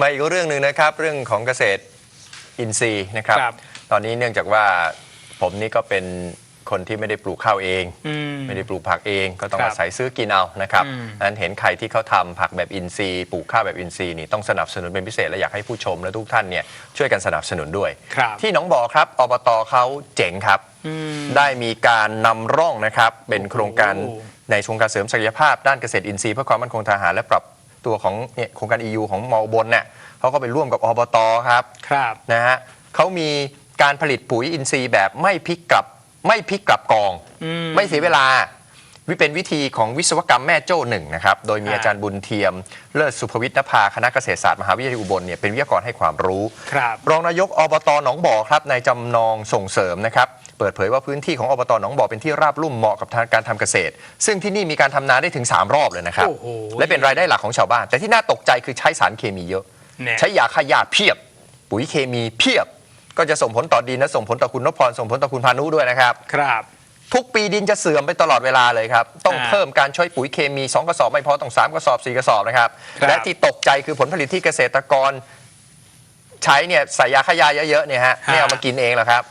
มาอีกเรื่องหนึ่งนะครับ เรื่องของเกษตรอินทรีย์นะครับ ครับตอนนี้เนื่องจากว่าผมนี่ก็เป็นคนที่ไม่ได้ปลูกข้าวเอง อืมไม่ได้ปลูกผักเองก็ต้องครับอาศัยซื้อกินเอานะครับอืม นั้นเห็นใครที่เขาทำผักแบบอินทรีย์ปลูกข้าวแบบอินทรีย์นี่ต้องสนับสนุนเป็นพิเศษและอยากให้ผู้ชมและทุกท่านเนี่ยช่วยกันสนับสนุนด้วย ครับ ที่หนองบ่อครับอบตเขาเจ๋งครับ อืม ได้มีการนำร่องนะครับ เป็นโครงการโอ้ในโครงการเสริมศักยภาพด้านเกษตรอินทรีย์เพื่อความมั่นคงทางอาหารและปรับ ตัวของเนี่ยโครงการ EU ของมออุบนเนี่ยเขาก็ไปร่วมกับอบตครับครับนะฮะเขามีการผลิตปุ๋ยอินทรีย์แบบไม่พลิกกลับไม่พลิกกลับกอง อืม ไม่เสียเวลาวิเป็นวิธีของวิศวกรรมแม่โจ้หนึ่งนะครับ โดยมีอ่าอาจารย์บุญเทียม เลิศสุภวิทย์นภาคณะเกษตรศาสตร์มหาวิทยาลัยอุบลเนี่ยเป็นวิทยากรให้ความรู้ ครับ รองนายกอบตหนองบ่อครับนายจำนองส่งเสริมนะครับ เปิดเผยว่าพื้นที่ของอบตหนองบ่อเป็นที่ราบลุ่มเหมาะกับทางการทำเกษตร ซึ่งที่นี่มีการทำนาได้ถึง 3 รอบเลยนะครับ โอ้โห และเป็นรายได้หลักของชาวบ้าน แต่ที่น่าตกใจคือใช้สารเคมีเยอะเนี่ยใช้ยาฆ่าหญ้าเพียบ ปุ๋ยเคมีเพียบ ก็จะส่งผลต่อดินและส่งผลต่อคุณนพพรส่งผลต่อคุณพานุด้วยนะครับ ครับ ทุกปีดินจะเสื่อมไปตลอดเวลาเลยครับ ต้องอ่าเพิ่มการใช้ปุ๋ยเคมี 2 กระสอบไม่พอต้อง 3 กระสอบ 4 กระสอบนะครับ ครับ และที่ตกใจคือผลผลิตที่เกษตรกร ใช้เนี่ยใส่ยาฆ่าหญ้าเยอะๆเนี่ยฮะไม่เอามากินเองหรอกครับ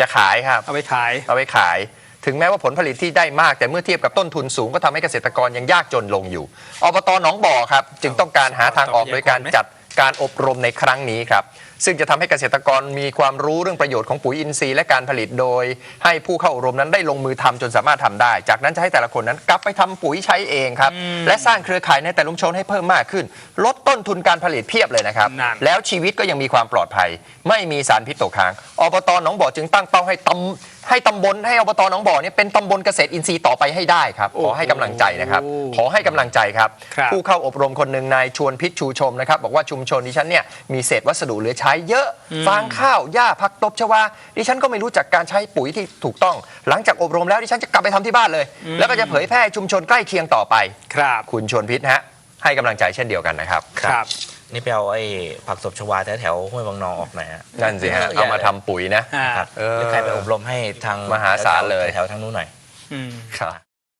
จะขายครับ เอาไปขาย เอาไปขาย ถึงแม้ว่าผลผลิตที่ได้มากแต่เมื่อเทียบกับต้นทุนสูงก็ทำให้เกษตรกรยังยากจนลงอยู่อบตหนองบ่อครับ จึงต้องการหาทางออกโดยการจัด การอบรมในครั้งนี้ครับ ซึ่งจะทำให้เกษตรกรมีความรู้เรื่องประโยชน์ของปุ๋ยอินทรีย์และการผลิตโดย ให้ผู้เข้าอบรมนั้นได้ลงมือทำจนสามารถทำได้ จากนั้นจะให้แต่ละคนนั้นกลับไปทำปุ๋ยใช้เองครับ และสร้างเครือข่ายในแต่ละชุมชนให้เพิ่มมากขึ้น ลดต้นทุนการผลิตเพียบเลยนะครับนั่นแล้วชีวิตก็ยังมีความปลอดภัย ไม่มีสารพิษตกค้างอบตหนองบ่อจึงตั้งเป้าให้ตำให้ตำบลให้อบตหนองบ่อเนี่ยเป็นตำบลเกษตรอินทรีย์ต่อไปให้ได้ครับ ขอให้กำลังใจนะครับ ขอให้กำลังใจครับครับ ผู้เข้าอบรมคนหนึ่งนายชวนพิษชูชมนะครับ บอกว่าชุมชนดิฉันเนี่ยมีเศษวัสดุเหลือใช้เยอะ ฟางข้าวหญ้าผักตบชวาดิฉันก็ไม่รู้จักการใช้ปุ๋ยที่ถูกต้อง หลังจากอบรมแล้วดิฉันจะกลับไปทำที่บ้านเลย แล้วก็จะเผยแพร่ชุมชนใกล้เคียงต่อไป ครับ คุณชวนพิษฮะให้กำลังใจเช่นเดียวกันนะครับครับนี่ไปเอาไอ้ผักตบชวาแถวแถวๆห้วยบางนองออกหน่อยฮะนั่นสิฮะเอามาทำปุ๋ยนะอ่าครับเออหรือใครไปอบรมให้ทางมหาศาลเลยแถวๆทางนู้นหน่อยอืมครับ